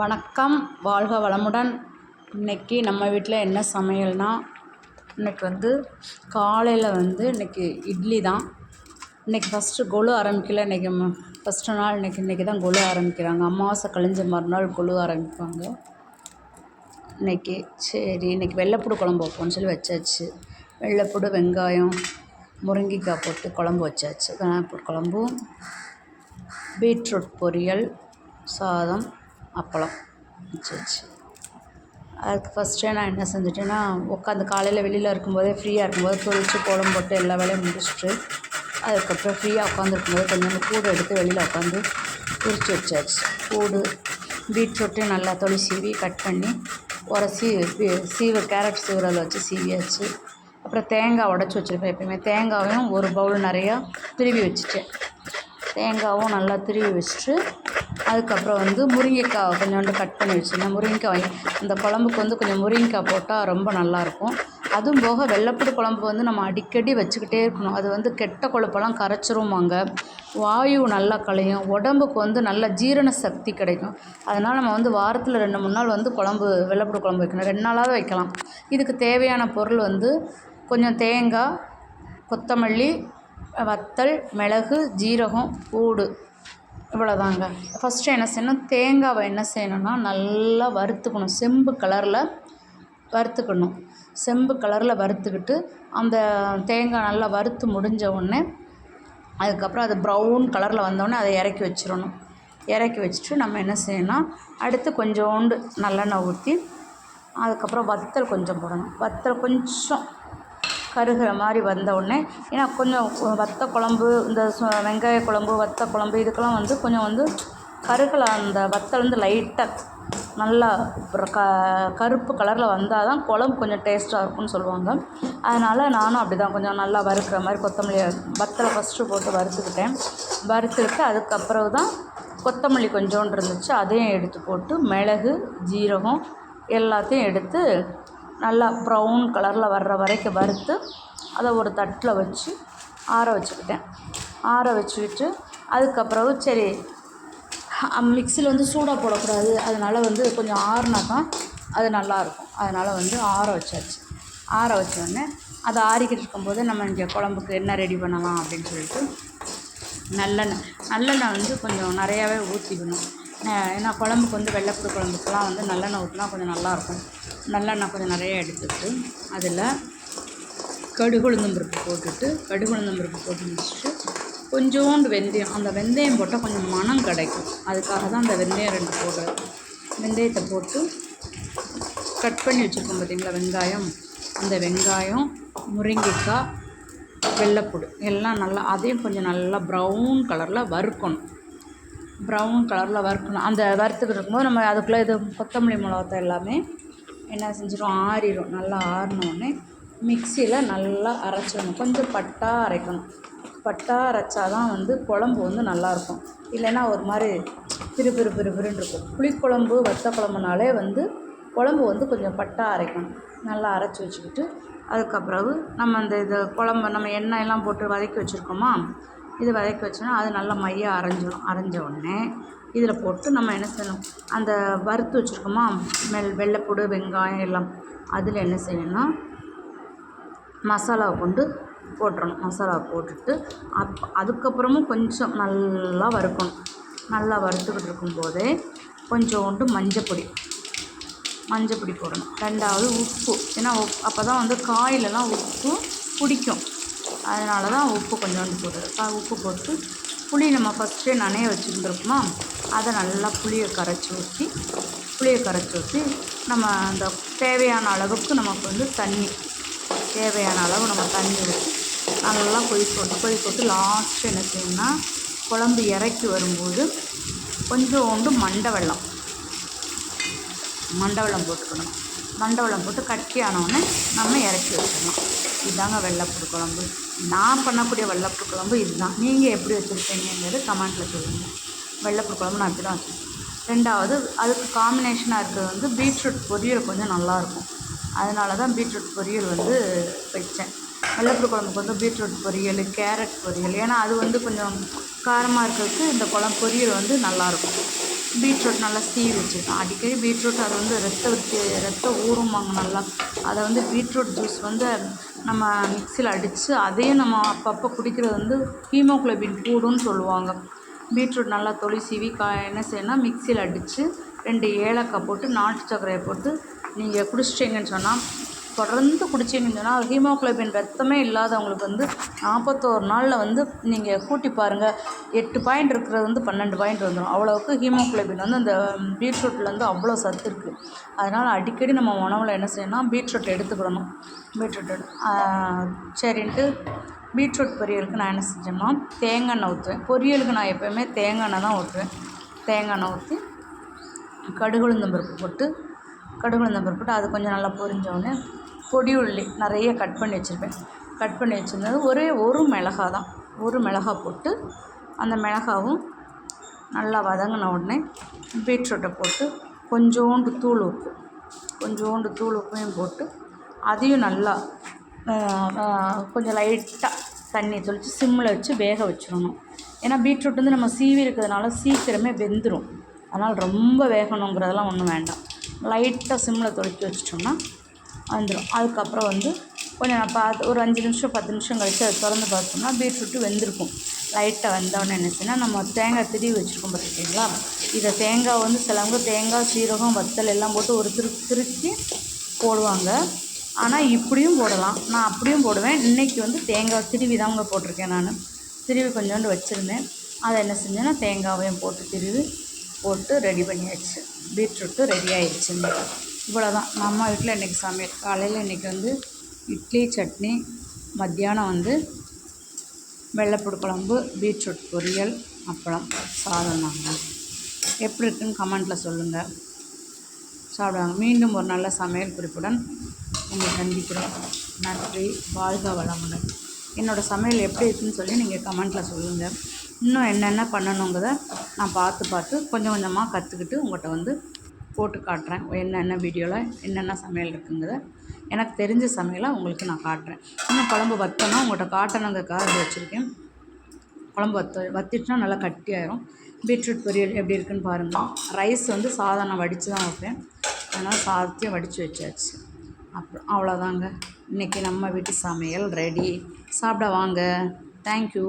வணக்கம் வாழ்க வளமுடன். இன்னைக்கு நம்ம வீட்டில் என்ன சமையல்னால் இன்னைக்கு வந்து காலையில் வந்து இன்னைக்கு இட்லி தான். இன்னைக்கு ஃபஸ்ட்டு கொலு ஆரம்பிக்கல இன்னைக்கு ஃபஸ்ட்டு நாள் இன்னைக்கு இன்றைக்கி தான் கொலு ஆரம்பிக்கிறாங்க. அமாவாசை கழிஞ்ச மறுநாள் கொலு ஆரம்பிப்பாங்க. இன்னைக்கு சரி இன்னைக்கு வெள்ளைப்பூடு குழம்பு வைப்போம்னு சொல்லி வச்சாச்சு. வெள்ளைப்பூடு வெங்காயம் முருங்கைக்காய் போட்டு குழம்பு வச்சாச்சு. வெள்ளைப்பூடு குழம்பும் பீட்ரூட் பொரியல் சாதம் அப்பளம். வச்சாச்சு அதுக்கு ஃபஸ்ட்டே நான் என்ன செஞ்சுட்டேன்னா உட்காந்து காலையில் வெளியில் இருக்கும்போதே ஃப்ரீயாக இருக்கும்போது தொளிச்சு கோலம் போட்டு எல்லா வேலையும் முடிச்சுட்டு அதுக்கப்புறம் ஃப்ரீயாக உட்காந்துருக்கும்போது கொஞ்சம் கூடு எடுத்து வெளியில் உட்காந்து உரிச்சு வச்சாச்சு. கூடு பீட்ரூட்டு நல்லா தொளி சீவி கட் பண்ணி உரசி சீவ கேரட் சீவுறதில் வச்சு சீவியாச்சு. அப்புறம் தேங்காய் உடச்சி வச்சுருப்பேன் எப்பயுமே. தேங்காயும் ஒரு பவுல் நிறையா திருவி வச்சுட்டேன். தேங்காயும் நல்லா திருவி வச்சுட்டு அதுக்கப்புறம் வந்து முருங்கைக்காய் கொஞ்சோண்டு கட் பண்ணி வச்சுருந்தேன். முருங்கைக்காய் அந்த குழம்புக்கு வந்து கொஞ்சம் முருங்கைக்காய் போட்டால் ரொம்ப நல்லாயிருக்கும். அதுவும் போக வெள்ளைப்பூடு குழம்பு வந்து நம்ம அடிக்கடி வச்சுக்கிட்டே இருக்கணும். அது வந்து கெட்ட கொழுப்பெல்லாம் கரைச்சிருவாங்க வாயு நல்லா களையும். உடம்புக்கு வந்து நல்ல ஜீரண சக்தி கிடைக்கும். அதனால் நம்ம வந்து வாரத்தில் ரெண்டு மூணு நாள் வந்து குழம்பு வெள்ளைப்பூடு குழம்பு வைக்கணும். ரெண்டு நாளாவது வைக்கலாம். இதுக்கு தேவையான பொருள் வந்து கொஞ்சம் தேங்காய் கொத்தமல்லி வத்தல் மிளகு ஜீரகம் பூடு இவ்வளோதாங்க ஃபஸ்ட்டு என்ன செய்யணும்? தேங்காவை என்ன செய்யணும்னா நல்லா வறுத்துக்கணும். செம்பு கலரில் வறுத்துக்கணும். செம்பு கலரில் வறுத்துக்கிட்டு அந்த தேங்காய் நல்லா வறுத்து முடிஞ்ச உடனே அதுக்கப்புறம் அது ப்ரௌன் கலரில் வந்தோடனே அதை இறக்கி வச்சிடணும். இறக்கி வச்சுட்டு நம்ம என்ன செய்யணும் அடுத்து கொஞ்சோண்டு நல்லெண்ணெய் ஊற்றி அதுக்கப்புறம் வத்தல் கொஞ்சம் போடணும். வத்தல் கொஞ்சம் கருகிற மாதிரி வந்த உடனே ஏன்னா கொஞ்சம் வத்த குழம்பு இந்த வெங்காய குழம்பு வத்த குழம்பு இதுக்கெல்லாம் வந்து கொஞ்சம் வந்து கருகலை அந்த வத்தல் வந்து லைட்டாக நல்லா க கருப்பு கலரில் வந்தால் தான் குழம்பு கொஞ்சம் டேஸ்ட்டாக இருக்கும்னு சொல்லுவாங்க. அதனால் நானும் அப்படி தான் கொஞ்சம் நல்லா வறுக்கிற மாதிரி கொத்தமல்லி வத்தலை ஃபஸ்ட்டு போட்டு வறுத்துக்கிட்டேன். வறுத்துக்கிட்டு அதுக்கப்புறம் தான் கொத்தமல்லி கொஞ்சோண்டு இருந்துச்சு அதையும் எடுத்து போட்டு மிளகு ஜீரகம் எல்லாத்தையும் எடுத்து நல்லா ப்ரௌன் கலரில் வர்ற வரைக்கும் வறுத்து அதை ஒரு தட்டில் வச்சு ஆற வச்சுக்கிட்டேன். ஆற வச்சுக்கிட்டு அதுக்கப்புறம் சரி மிக்சியில் வந்து சூடாக போடக்கூடாது. அதனால் வந்து கொஞ்சம் ஆறுனா தான் அது நல்லாயிருக்கும். அதனால் வந்து ஆற வச்சாச்சு. ஆற வச்சோடனே அதை ஆறிக்கிட்டு இருக்கும்போது நம்ம இங்கே குழம்புக்கு என்ன ரெடி பண்ணலாம் அப்படின்னு சொல்லிட்டு நல்லெண்ணெய் நல்லெண்ணெய் வந்து கொஞ்சம் நிறையாவே ஊற்றிக்கணும் ஏன்னா குழம்புக்கு வந்து வெள்ளைப்புடு குழம்புக்குலாம் வந்து நல்லெண்ணெய் ஊற்றினா கொஞ்சம் நல்லாயிருக்கும். நல்லெண்ணெய் கொஞ்சம் நிறைய எடுத்துட்டு அதில் கடுகு உளுந்தம் பருப்பு போட்டுட்டு கடுகு உளுந்தம் பருப்பு போட்டு முடிச்சுட்டு கொஞ்சோண்டு வெந்தயம் அந்த வெந்தயம் போட்டால் கொஞ்சம் மணம் கிடைக்கும். அதுக்காக தான் அந்த வெந்தயம் ரெண்டு போடுறது வெந்தயத்தை போட்டு கட் பண்ணி வச்சுருக்கோம் பார்த்திங்களா வெங்காயம். அந்த வெங்காயம் முருங்கைக்காய் வெள்ளைப்பூடு எல்லாம் நல்லா அதையும் கொஞ்சம் நல்லா ப்ரௌன் கலரில் வறுக்கணும். ப்ரௌன் கலரில் வறுக்கணும். அந்த வறுத்துக்கிட்டு இருக்கும்போது நம்ம அதுக்குள்ளே இது கொத்தமல்லி மிளகாத்தூள் எல்லாமே என்ன செஞ்சிடும் ஆறிடும் நல்லா ஆறினோடனே மிக்சியில் நல்லா அரைச்சிடணும். கொஞ்சம் பட்டாக அரைக்கணும். பட்டாக அரைச்சா தான் வந்து குழம்பு வந்து நல்லாயிருக்கும். இல்லைன்னா ஒரு மாதிரி பிறு பிறு பிறு பிறுன்னு இருக்கும். புளிக்குழம்பு வத்த குழம்புனாலே வந்து குழம்பு வந்து கொஞ்சம் பட்டாக அரைக்கணும். நல்லா அரைச்சி வச்சுக்கிட்டு அதுக்கப்புறவு நம்ம அந்த இது குழம்பு நம்ம எண்ணெயெல்லாம் போட்டு வதக்கி வச்சுருக்கோமா? இது வதக்கி வச்சோன்னா அது நல்லா மையாக அரைஞ்சிடும் அரைஞ்ச உடனே இதில் போட்டு நம்ம என்ன செய்யணும்? அந்த வறுத்து வச்சுருக்கோமா? மெல் வெள்ளைப்பூடு வெங்காயம் எல்லாம். அதில் என்ன செய்யணும்னா மசாலாவை கொண்டு போட்டுறணும். மசாலா போட்டுட்டு அப் அதுக்கப்புறமும் கொஞ்சம் நல்லா வறுக்கணும். நல்லா வறுத்துக்கிட்டு இருக்கும்போதே கொஞ்சோண்டு மஞ்சப்பொடி. மஞ்சப்பொடி போடணும். ரெண்டாவது உப்பு. ஏன்னா உப் அப்போ தான் வந்து காயிலெலாம் உப்பு பிடிக்கும். அதனால தான் உப்பு கொஞ்சோண்டு போடுறது உப்பு போட்டு புளி நம்ம ஃபஸ்ட்டே நனைய வச்சுருந்துருக்கோமா? அதை நல்லா புளியை கரைச்சி ஊற்றி புளியை கரைச்சி ஊற்றி நம்ம அந்த தேவையான அளவுக்கு நமக்கு வந்து தண்ணி தேவையான அளவு நம்ம தண்ணி ஊற்றி நல்லா கொதி போட்டு கொதி போட்டு லாஸ்ட்டு என்ன செய்யணும்னா குழம்பு இறக்கி வரும்போது கொஞ்சோண்டு மண்டை வெள்ளம் மண்டை வெள்ளம் போட்டுக்கணும். மண்டை வெள்ளம் போட்டு கட்டி ஆனவுடனே நம்ம இறக்கி வச்சிடலாம். இதுதாங்க வெள்ளைப்பூடு குழம்பு. நான் பண்ணக்கூடிய வெள்ளைப்பூடு குழம்பு இதுதான். நீங்கள் எப்படி வச்சுருக்கீங்கிறது கமெண்ட்டில் சொல்லுங்கள் வெள்ளைப்பூடு குழம்பு நான் இப்படி தான் வச்சேன் ரெண்டாவது அதுக்கு காம்பினேஷனாக இருக்கிறது வந்து பீட்ரூட் பொரியல் கொஞ்சம் நல்லாயிருக்கும். அதனால தான் பீட்ரூட் பொரியல் வந்து வச்சேன். வெள்ளைப்பூடு குழம்புக்கு வந்து பீட்ரூட் பொரியல் கேரட் பொரியல். ஏன்னா அது வந்து கொஞ்சம் காரமாக இருக்கிறதுக்கு இந்த குழம்பு பொரியல் வந்து நல்லாயிருக்கும். பீட்ரூட் நல்லா சீவி வச்சுருக்கேன். அடிக்கடி பீட்ரூட் அது வந்து ரத்த வச்சு ரத்த ஊறும்பாங்க நல்லா. அதை வந்து பீட்ரூட் ஜூஸ் வந்து நம்ம மிக்சியில் அடித்து அதையும் நம்ம அப்பப்போ குடிக்கிறது வந்து ஹீமோகுளோபின் கூடும்னு சொல்லுவாங்க. பீட்ரூட் நல்லா தொளி சீவி கா என்ன செய்யணும்னா மிக்சியில் அடித்து ரெண்டு ஏலக்காய் போட்டு நாட்டு சர்க்கரையை போட்டு நீங்கள் குடிச்சிட்டிங்கன்னு சொன்னால் தொடர்ந்து குடிச்சிங்கன்னு சொன்னால் ஹீமோகுளோபின் ரத்தமே இல்லாதவங்களுக்கு வந்து நாற்பத்தோரு நாளில் வந்து நீங்கள் கூட்டி பாருங்கள் எட்டு பாயிண்ட் இருக்கிறது வந்து பன்னெண்டு பாயிண்ட் வந்துடும் அவ்வளோவுக்கு ஹீமோக்ளோபின் வந்து அந்த பீட்ரூட்டில் வந்து அவ்வளோ சத்து இருக்குது அதனால் அடிக்கடி நம்ம உணவில் என்ன செய்யணும்னா பீட்ரூட் எடுத்துக்கிடணும். பீட்ரூட் எடு சரின்ட்டு பீட்ரூட் பொரியலுக்கு நான் என்ன செஞ்சேன்னா தேங்காய் எண்ணெய் ஊற்றுவேன் பொரியலுக்கு நான் எப்போயுமே தேங்காய் எண்ணெய் தான் ஊற்றுவேன் தேங்காய் எண்ணெய் ஊற்றி கடுகு பருப்பு போட்டு கடுகு பருப்பு போட்டு அது கொஞ்சம் நல்லா பொரிஞ்சோடனே பொடி உள்ளி நிறைய கட் பண்ணி வச்சுருப்பேன். கட் பண்ணி வச்சுருந்தது ஒரே ஒரு மிளகா தான். ஒரு மிளகா போட்டு அந்த மிளகாவும் நல்லா வதங்கின உடனே பீட்ரூட்டை போட்டு கொஞ்சோண்டு தூள் உப்பு கொஞ்சோண்டு தூள் உப்பையும் போட்டு அதையும் நல்லா கொஞ்சம் லைட்டாக தண்ணி தெளித்து சிம்மில் வச்சு வேக வச்சிடணும். ஏன்னா பீட்ரூட் வந்து நம்ம சீவி இருக்கிறதுனால சீக்கிரமே வெந்துடும் அதனால் ரொம்ப வேகணுங்கிறதெல்லாம் ஒன்றும் வேண்டாம். லைட்டாக சிம்மில் தொளித்து வச்சிட்டோம்னா வந்துடும் அதுக்கப்புறம் வந்து கொஞ்சம் நான் பார்த்து ஒரு அஞ்சு நிமிஷம் பத்து நிமிஷம் கழித்து அதை திறந்து பார்த்தோம்னா பீட்ரூட்டு வெந்திருக்கும். லைட்டாக வெந்தோடனே என்ன செய்யணும் நம்ம தேங்காய் திருவி வச்சுருக்கோம் பார்த்துக்கிங்களா இதை தேங்காய் வந்து சிலவங்க தேங்காய் சீரகம் வத்தல் எல்லாம் போட்டு ஒரு திரு திருச்சி போடுவாங்க. ஆனால் இப்படியும் போடலாம். நான் அப்படியும் போடுவேன். இன்றைக்கி வந்து தேங்காய் திருவி தாங்க போட்டிருக்கேன் நான். திருவி கொஞ்சோண்டு வச்சுருந்தேன். அதை என்ன செஞ்சேன்னா தேங்காவையும் போட்டு திருவி போட்டு ரெடி பண்ணியாச்சு. பீட்ரூட்டு ரெடி ஆயிடுச்சு இவ்வளோ தான் நம்ம வீட்டில் இன்றைக்கி சமையல். காலையில் இன்றைக்கி வந்து இட்லி சட்னி மத்தியானம் வந்து வெள்ளைப்பூடு குழம்பு பீட்ரூட் பொரியல் அப்பளம் சாதம் நாங்கள் எப்படி இருக்குன்னு கமெண்ட்டில் சொல்லுங்கள் சாப்பிடுவாங்க. மீண்டும் ஒரு நல்ல சமையல் குறிப்புடன் உங்களை சந்திக்கிறோம். நன்றி. வாழ்க வளமுடன். என்னோடய சமையல் எப்படி இருக்குன்னு சொல்லி நீங்கள் கமெண்ட்டில் சொல்லுங்கள் இன்னும் என்னென்ன பண்ணணுங்கிறத நான் பார்த்து பார்த்து கொஞ்சம் கொஞ்சமாக கற்றுக்கிட்டு உங்கள்கிட்ட வந்து போட்டு காட்டுறேன். என்னென்ன வீடியோவில் என்னென்ன சமையல் இருக்குங்கிறத. எனக்கு தெரிஞ்ச சமையலை உங்களுக்கு நான் காட்டுறேன். இன்னும் குழம்பு வற்றணும் உங்கள்கிட்ட காட்டணுங்கிறதுக்காக இது வச்சுருக்கேன். குழம்பு வத்த வத்திட்டுனா நல்லா கட்டியாயிரும். பீட்ரூட் பொரியல் எப்படி இருக்குன்னு பாருங்கள் ரைஸ் வந்து சாதம் வடித்து தான் வைப்பேன். அதனால் சாதத்தையும் வடித்து வச்சாச்சு. அப்புறம் அவ்வளோதாங்க இன்றைக்கி நம்ம வீட்டு சமையல் ரெடி. சாப்பிட வாங்க. தேங்க்யூ